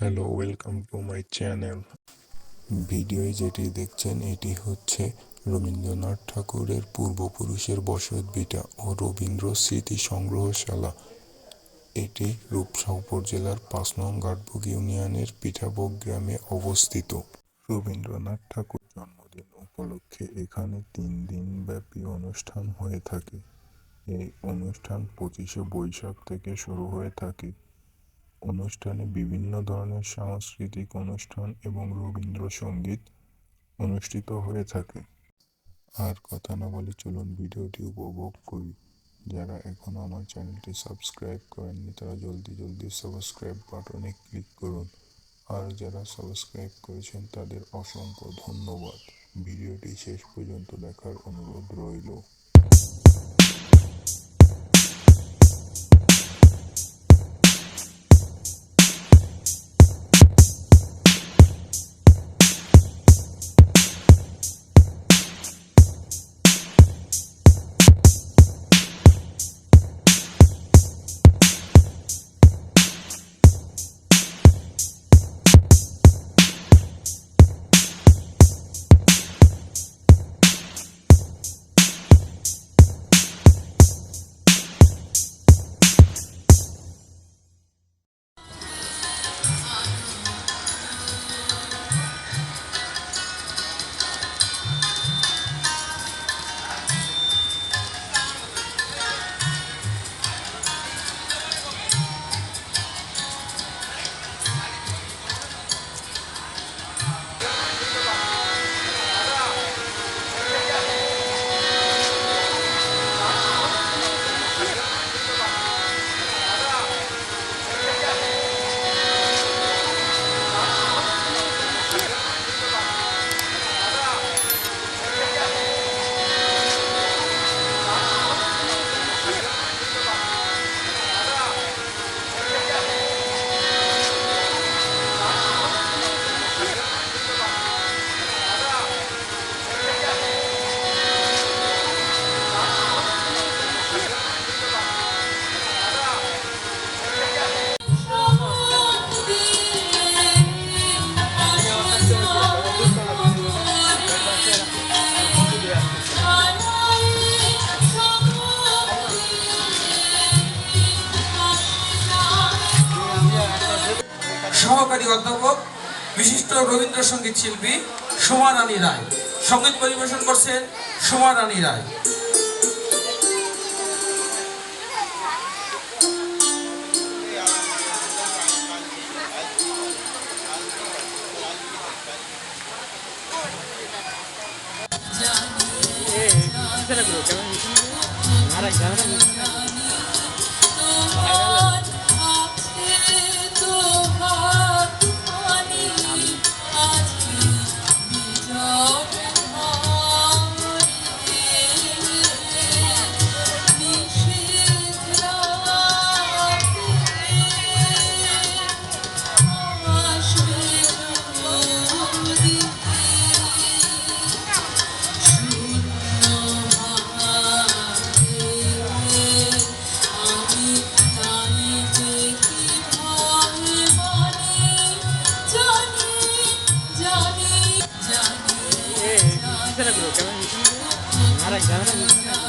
Hello welcome to my channel ভিডিওয় যেটি দেখছেন, এটি হচ্ছে রবীন্দ্রনাথ ঠাকুরের পূর্বপুরুষের বসত ভিটা ও রবীন্দ্র স্মৃতি সংগ্রহশালা। এটি রূপসা উপজেলার পাঁচ নং ঘাটবুক ইউনিয়নের পিঠাবক গ্রামে অবস্থিত। রবীন্দ্রনাথ ঠাকুর জন্মদিন উপলক্ষে এখানে তিন দিন ব্যাপী অনুষ্ঠান হয়ে থাকে। এই অনুষ্ঠান পঁচিশে বৈশাখ থেকে শুরু হয়ে থাকে। অনুষ্ঠানে বিভিন্ন ধরনের সাংস্কৃতিক অনুষ্ঠান এবং রবীন্দ্রসঙ্গীত অনুষ্ঠিত হয়ে থাকে। আর কথা না বলে চলুন ভিডিওটি উপভোগ করি। যারা এখনও আমার চ্যানেলটি সাবস্ক্রাইব করেননি, তারা জলদি জলদি সাবস্ক্রাইব বাটনে ক্লিক করুন। আর যারা সাবস্ক্রাইব করেছেন, তাদের অসংখ্য ধন্যবাদ। ভিডিওটি শেষ পর্যন্ত দেখার অনুরোধ রইল। সহকারী অধ্যাপক বিশিষ্ট রবীন্দ্রসঙ্গীত শিল্পী সোমা রানী রায়। সংগীত পরিবেশন করছেন সোমা রানী রায় Aranhana.